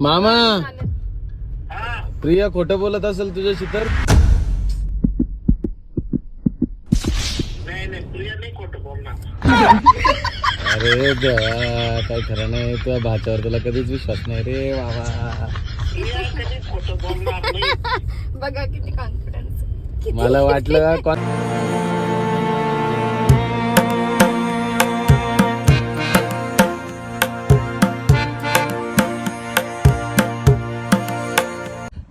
मामा. प्रिया खोटं बोलत असेल तुझ्याशी तर. नाही नाही प्रिया नाही खोटं बोलणार. अरे देवा काय खरं नाही तुझ्या भाच्यावर तुला कधीच विश्वास नाही रे बाबा. बघा किती कॉन्फिडन्स मला वाटलं कोण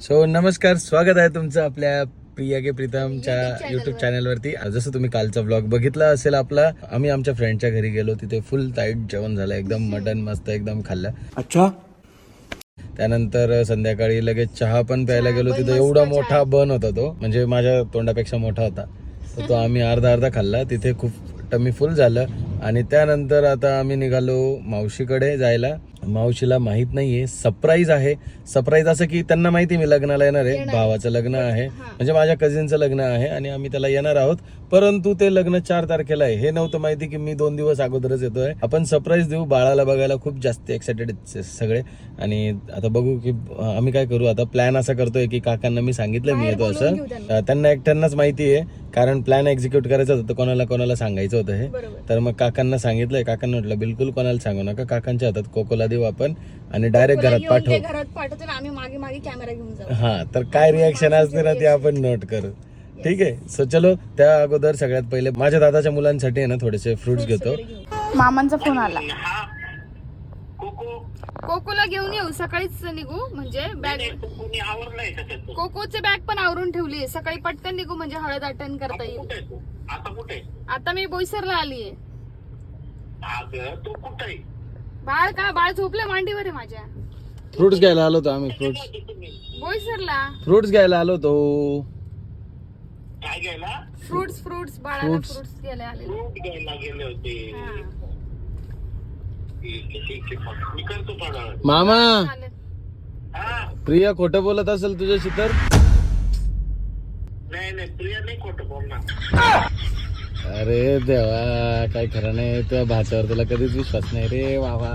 सो नमस्कार स्वागत आहे तुमचं आपल्या प्रिया के प्रीतमच्या युट्यूब चॅनलवरती जसं तुम्ही कालचा ब्लॉग बघितला असेल आपला आम्ही आमच्या फ्रेंडच्या घरी गेलो तिथे फुल टाईट जेवण झालं एकदम मटन मस्त एकदम खाल्लं. अच्छा. त्यानंतर संध्याकाळी लगेच चहा पण प्यायला गेलो तिथे एवढा मोठा बन होता तो म्हणजे माझ्या तोंडापेक्षा मोठा होता. तर तो आम्ही अर्धा अर्धा खाल्ला तिथे खूप टमी फुल झालं. आणि त्यानंतर आता आम्ही निघालो मावशीकडे जायला. मावशीला माहीत नाहीये. सरप्राईज आहे. सरप्राईज असं की त्यांना माहिती मी लग्नाला येणार आहे. भावाचं लग्न आहे. म्हणजे माझ्या कझिनचं लग्न आहे आणि आम्ही त्याला येणार आहोत. परंतु ते लग्न चार तारखेला आहे. हे नव्हतं माहिती की मी दोन दिवस अगोदरच येतोय. आपण सरप्राईज देऊ. बाळाला बघायला खूप जास्त एक्साइटेड सगळे. आणि आता बघू की आम्ही काय करू? आता प्लॅन असा करतोय की काकांना मी सांगितलं मी येतो असं. त्यांना एकट्यांनाच माहिती आहे. कारण प्लॅन एक्झिक्यूट करायचं होतं तर कोणाला कोणाला सांगायचं होतं हे. तर मग काकांना सांगितलंय काकांना म्हटलं बिलकुल कोणाला सांगू नका काकांच्या हातात कोकोला देऊ आपण आणि डायरेक्ट घरात पाठवू. घरात पाठवतो आणि आम्ही मागे मागे कॅमेरा घेऊन जाऊ. हा तर काय रिॲक्शन असते ना ते आपण नोट करू. ठीक आहे? सो चलो त्या अगोदर सगळ्यात पहिले माझ्या दादाच्या मुलांसाठी आहे ना थोडेसे फ्रुट्स घेतो. मामांचा फोन आला. कोकोला घेऊन येऊ सकाळीच निघू म्हणजे बॅग कोणी आवरलाय कोकोचे बॅग पण आवरून ठेवली सकाळी पटकन निघू म्हणजे हळद अटेंड करता येईल. कुठे आहे तू? आता कुठे आहे? आता मी बोईसरला आलीये अगं तू कुठे आहे? बाळ का बाळ झोपलं मांडीवर आहे माझ्या. फ्रुट्स घ्यायला आलो होतो आम्ही फ्रुट्स बोईसरला. फ्रुट्स घ्यायला आलो होतो. काय घ्यायला? फ्रुट्स फ्रुट्स बाळाला Fruits. फ्रुट्स घ्यायला आले फ्रूट घ्यायला गेले होते ठीक आहे, ठीक आहे मग. मी करतो थोडा वेळ. मामा! हा प्रिया खोटं बोलत असेल तुझ्याशी तर? नाही नाही प्रिया नाही खोटं बोलणार. अरे देवा काय खरं नाही तुझ्या भाच्यावर तुला कधीच विश्वास नाही रे बाबा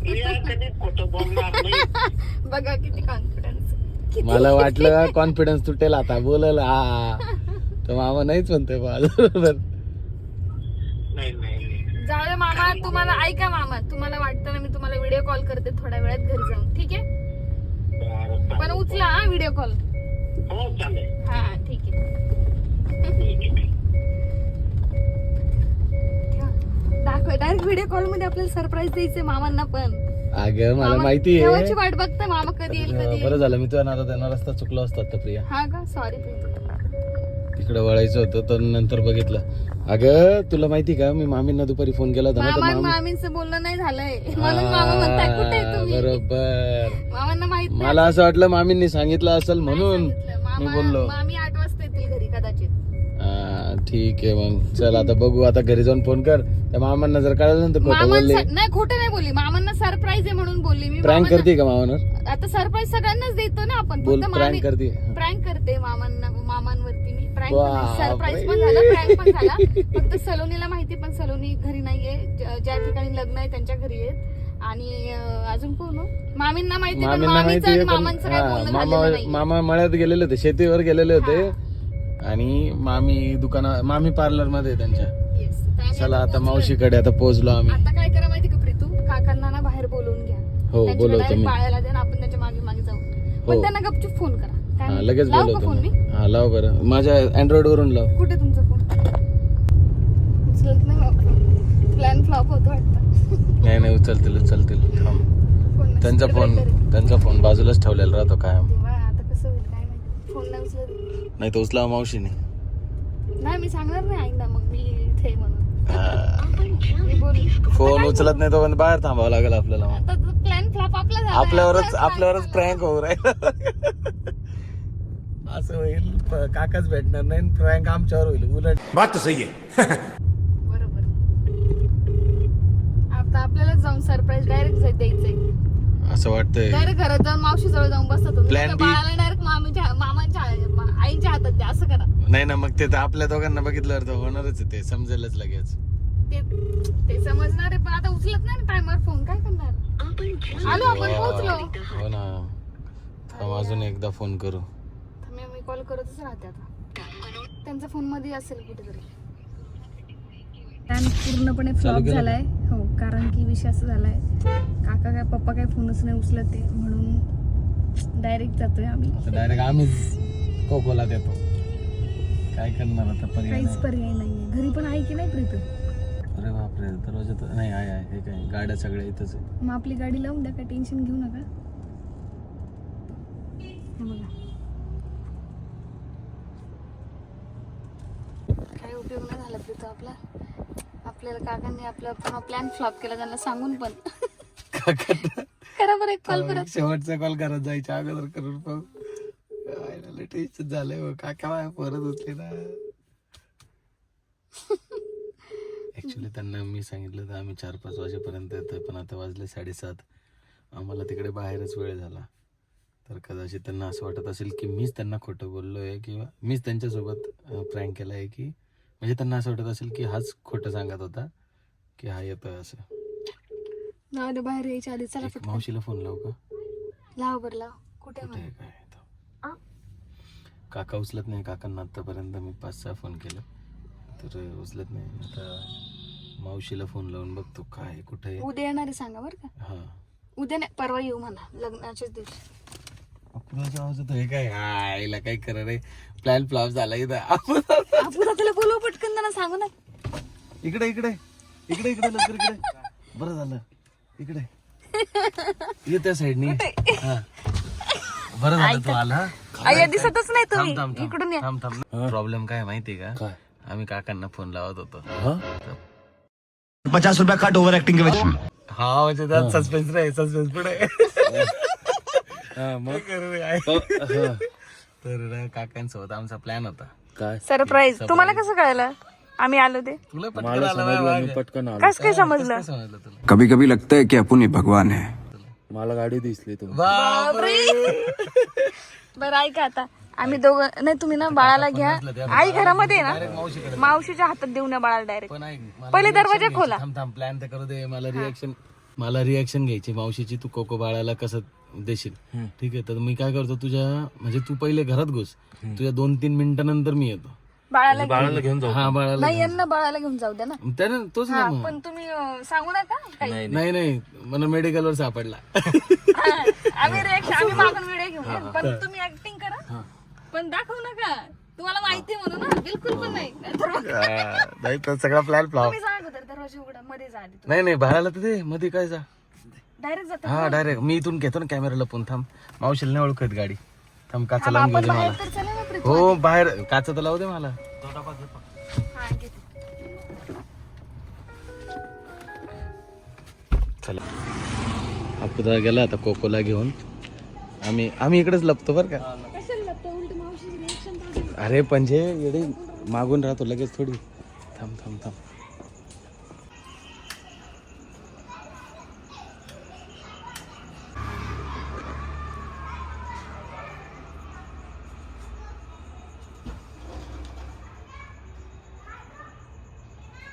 प्रिया कधी खोटं बोलणार नाही. बघा किती कॉन्फिडन्स मला वाटलं कॉन्फिडन्स तुटेल आता बोलल. हा तर मामा नाहीच म्हणतोय बा बरोबर नाही नाही. मामा तुम्हाला ऐका मामा. तुम्हाला वाटतं ना मी तुम्हाला व्हिडिओ कॉल करते थोड्या वेळात घरी जाऊन. ठीक आहे? पण. उचला हा व्हिडिओ कॉल हो चालेल. हा ठीक आहे. दाखव डायरेक्ट व्हिडिओ कॉलमध्ये आपल्याला सरप्राईज द्यायचे मामांना पण. अगं मला मामा माहिती आहे वाट बघताय मामा कधी येईल कधी बरं झालं मी तुझ्या नादात येणार चुकलो असतात तर प्रिया. हा का? सॉरी तिकडे वळायचं होतं तर नंतर बघितलं. अगं तुला माहिती का मी मामींना दुपारी फोन केला होता ना तर मामा मामी मामींचं बोलणं नाही झालंय. म्हणून मामा म्हणताय कुठे आहे हा, तुम्ही? बरोबर. मामांना माहीत नाही. मला असं वाटलं मामींनी सांगितलं असेल म्हणून सांगितलं. मी मामा बोललो. मामी आठ वाजता येतील घरी कदाचित. हा, ठीक आहे मग. चल आता बघू आता घरी जाऊन फोन कर. त्या मामांना जर कळलं ना तर खोटं बोलले. मामांना नाही खोटं नाही बोलली. मामांना सरप्राईज आहे म्हणून बोलली मी. प्रँक मामांना- करते का मामांवर? आता सरप्राईज सगळ्यांनाच देतो ना आपण. बोल फक्त प्रँक करते. प्रँक करते मामांना मामांवरती मी. प्रँक सरप्राईज पण. झालं प्रँक पण झाला फक्त सलोनीला माहिती पण सलोनी घरी नाहीये ज्या ठिकाणी लग्न आहे त्यांच्या घरी आहेत आणि अजून कोण हो? मामींना माहिती पण मामीचं आणि काय बोलणं मामा नाही मामा मळ्यात गेलेले होते शेतीवर गेलेले होते आणि मामी दुकाना मामी पार्लरमध्ये आहे त्यांच्या Yes. चला आता पोहोचलोय. मावशीकडे आता पोहोचलो आम्ही आता काय करा माहिती का प्रीतू काकांना ना बाहेर बोलवून घ्या हो, त्यांच्याकडे बोलवतो direct मी. द्या ना आपण त्याच्यामागे मागे जाऊ हो. पण त्यांना गपचूप फोन करा हा? लगेच लावू का बोलवतो फोन मी. मी. हा लाव बरं. माझ्या अँड्रॉइड वरून लाव. कुठे तुमचा फोन? उचलत नाही प्लॅन फ्लॉप होतो वाटतं. नाही नाही उचलतील उचलतील. थांब. फोन त्यांचा फोन. त्यांचा फोन बाजूलाच ठेवलेला राहतो कायम. तेव्हा आता कसं होईल काय माहिती. फोन नाही उचलत. नाही तो उचला मावशीने. नाही मी सांगणार नाही आईला मग मी इथे आहे म्हणून. हा. मी बोल. फोन उचलत नाही तो पण बाहेर थांबावं लागेल आपल्याला मग. आता प्लॅन फ्लॉप आपला झाला. आपल्यावरच आपल्यावरच प्रँक होऊ राहील. असं होईल. काकाच भेटणार नाही प्रँक आमच्यावर होईल. उलट. बात तो सही है बरोबर. आता आपल्याला जाऊन सरप्राईज डायरेक्ट द्यायचंय. असं वाटतंय. डायरेक्ट घरात जाऊन मावशी जवळ जाऊन बसता B. बाळाला डायरेक्ट मामाच्या मामाच्या मा- आईच्या हातात द्या. असं करा. नाही ना मग ते तर आपल्या दोघांना बघितल्यावर तर होणारच आहे ते. समजेलच लगेच. ते ते समजणार आहे पण आता उचलत नाही टायमर फोन काय करणार? आलो आपण पोहोचलो. हो अजून एकदा फोन करू. मी कॉल करतच राहते आता. त्यांचा फोनमध्ये असेल कुठेतरी. प्लॅन पूर्णपणे फ्लॉप? झालाय. हो कारण की विषय असा झालाय. काका काय पप्पा काय फोनच नाही उचलत ते म्हणून डायरेक्ट जातोय आम्ही. डायरेक्ट आम्हीच कोकोला देतो. काय करणार आता पर्याय काहीच नाही. पर्याय नाहीये. घरी पण आहे की नाही प्रीतम अरे बापरे दरवाजा तर नाही आहे आहे. हे काय गाड्या सगळ्या इथंच आहे मग आपली गाडी लावून द्या काय टेन्शन घेऊ नका. हे बघा काय उपयोग नाही झाला प्रीतम आपला. आपल्याला काकांनी आपला पुन्हा प्लॅन फ्लॉप केला त्यांना सांगून पण. करा बरं एक कॉल परत. शेवटचा कॉल करत जायच्या अगोदर करून पाहू. काय टेन्शन झालंय हो. काका परत उचले ना. ऍक्च्युली त्यांना मी सांगितलं तर आम्ही चार पाच वाजेपर्यंत येतोय पण आता वाजले साडेसात. आम्हाला तिकडे बाहेरच वेळ झाला. तर कदाचित त्यांना असं वाटत असेल की मीच त्यांना खोटं बोललोय किंवा मीच त्यांच्यासोबत प्रँक केला आहे की म्हणजे त्यांना असं वाटत असेल की हाच खोटं सांगत होता की हा येतोय असं. जाऊ दे बाहेर यायच्या आधी चला एक पटकन. मावशीला फोन लावू का? लाव बरं लाव. कुठे कुठे म्हणे? आहे काय तो? आ? काका उचलत नाही काकांना आतापर्यंत मी पाच सहा फोन केलं. तर उचलत नाही. आता मावशीला फोन लावून बघतो काय आहे, कुठे आहे. उद्या येणारे सांगा बरं का. हा. उद्या नाही परवा येऊ म्हणा लग्नाच्याच दिवशी. अपुराचा आवाज येतो हे काय? हा, आईला काय करा रे प्लॅन फ्लॉप झाला इथं. आपण त्याला बोलवू पटकन त्यांना सांगू ना. इकडे इकडे. इकडे इकडे लवकर इकडे. बरं झालं. इकडे. ये त्या साईडनी हा. बरं झालं तू आला आई दिसतच नाही तुम्ही. थांब इकडून या. थांब थांब. थांब प्रॉब्लेम काय माहितीये का? आम्ही काकांना फोन लावत होतो. पचास रुपया कट के वजह हा म्हणजे त्यात सस्पेन्स नाही सस्पेन्स पुढे. मग? तर ना काकांसोबत आमचा प्लॅन होता. काय? सरप्राईज. तुम्हाला कसं कळलं? आम्ही आलो ते. तुला पटकन आला ना समजलं मी मागं. पटकन आलो. कस काय समजलं? कसं समजलं तुला? कभी कभी लगता है कि अपन ही भगवान है। मला गाडी दिसली तू बरं ऐका आता. आम्ही दोघं नाही तुम्ही ना बाळाला घ्या. आई घरामध्ये आहे ना? मावशीच्या हातात देऊ ना बाळाला डायरेक्ट पण ऐक मला पहिले दरवाजा. खोला. थांब थांब प्लॅन तर करू दे. मला रिएक्शन मला रिएक्शन घ्यायची. मावशीची तू कोको बाळाला कसं देशील. ठीक आहे तर मी काय करतो तुझ्या म्हणजे तू पहिले घरात घुस. तुझ्या दोन तीन मिनिटानंतर मी येतो. बाळाला बाळाला घेऊन जाऊ हा बाळाला नाही यांना बाळाला घेऊन जाऊ द्या ना. त्यानं तोच ना मग. पण तुम्ही अं, सांगू नका काही. नाही नाही मला मेडिकलवर सापडला. हा, आम्ही रिएक्शन आम्ही मागून व्हिडिओ घेऊ. पण तुम्ही ऍक्टिंग करा. पण दाखवू नका. तुम्हाला माहिती आहे म्हणून ना. बिलकुल पण नाही. नाहीतर मग नाही तर सगळा प्लॅन फ्लॉप तुम्ही दरवाजा उघडा. मध्ये जा आधी नाही नाही बाळाला तर दे. मध्ये काय जा. डायरेक्ट जाता हा डायरेक्ट मी इथून घेतो ना कॅमेरा लपून थांब. मावशीला नाही ओळखत गाडी. थांब काचा लावून घेऊ दे मला. बाहेर तर चला ना प्रीत हो बाहेर. काचा तर लावू दे मला. हा घेते चला. अपुदा गेला आता कोकोला घेऊन. आम्ही आम्ही इकडेच लपतो बरं का? अरे पंजे येडे मागून राहतो लगेच थोडी. थांब थांब थांब.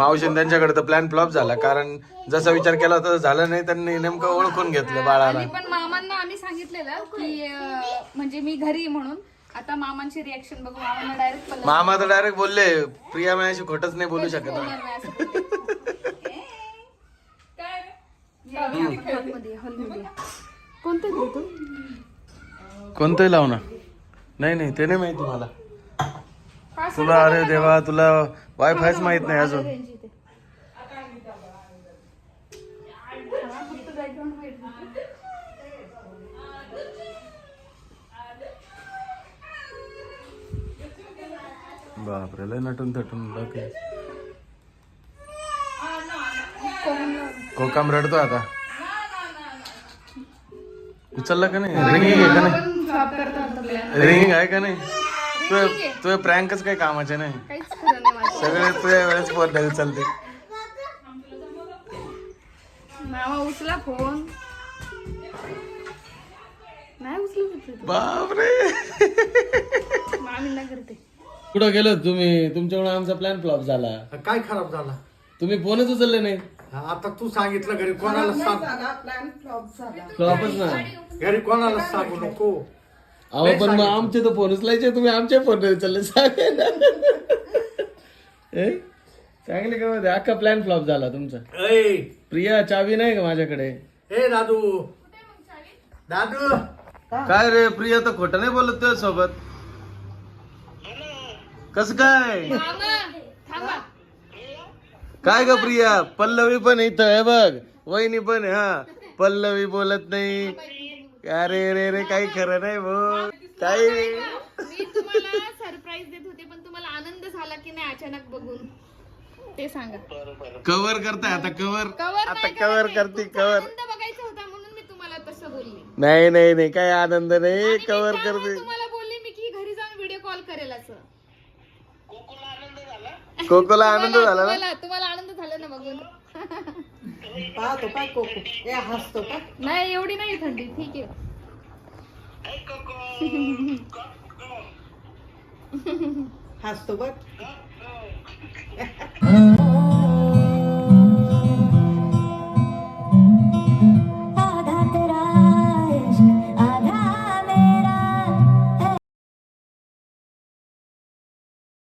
मावशीन त्यांच्याकडे तर प्लॅन फ्लॉप झाला. कारण जसा विचार केला होता तसं झालं नाही त्यांनी नेमकं ओळखून घेतलं बाळाला. आणि पण मामांना आम्ही सांगितलेलं की अं, म्हणजे मी घरी आहे म्हणून. आता मामांची रिएक्शन बघू मामांना डायरेक्ट पल्ला मामा तर डायरेक्ट बोलले प्रिया माझ्याशी खोटच नाही बोलू शकत. बोलणार नाही असं. काय रे? हॉलमध्ये हॉलमध्ये कोणतं घेऊ तू कोणतंही लाव ना. नाही नाही ते नाही माहिती मला. तुला अरे देवा तुला वायफायच माहीत नाही अजून. बापरे लय नटून थटून बाकी कोकाम रडतो आता. उचलला का नाही? रिंगिंग आहे का नाही? रिंगिंग आहे का नाही? तुझे तुझे प्रँकच काही कामाचे नाही. काहीच खरं नाही माझं सगळे तुझ्या वेळेस फोन नाही उचलते मामा उचला फोन. नाही उचलत होते तू. बापरे. मामींना करते. कुठं गेलो तुम्ही? तुमच्यामुळे आमचा प्लॅन फ्लॉप झाला. काय खराब झाला? तुम्ही फोनच उचलले नाही. आता तू सांगितलं घरी कोणाला सांग फ्लॉपच ना घरी कोणाला सांगू नको. अहो पण मग आमचे तर फोन उचलायचे तुम्ही आमचे फोन उचलले सांगे ना. ए? चांगले का मध्ये? अख्खा प्लॅन फ्लॉप झाला तुमचा. प्रिया चावी नाही का माझ्याकडे? ए दादू. दादू. काय रे प्रिया तर खोटं नाही बोलत तुझ्या सोबत कस काय? मामा थांबा काय ग प्रिया? पल्लवी पण इथं आहे बघ. वहिनी पण आहे, हा. पल्लवी बोलत नाही. अरे रे रे काही खरं नाही भाऊ काही मी तुम्हाला सरप्राईज देत होते पण तुम्हाला आनंद झाला की नाही अचानक बघून? ते सांगा. कव्हर करताय आता कव्हर कवर आता कव्हर करते कव्हर आनंद बघायचा होता म्हणून मी तुम्हाला तसं बोलली. नाही नाही नाही काय आनंद नाही. आणि मी कव्हर त्यामुळे करते. तुम्हाला बोलली मी की घरी जाऊन व्हिडिओ कॉल करेल असं. कोकोला आनंद झाला ना? तुम्हाला तुम्हाला आनंद झाला ना बघून? पाहतो काय कोको. ए हसतो का? नाही एवढी नाही थंडी. ठीक आहे. हसतो बघ.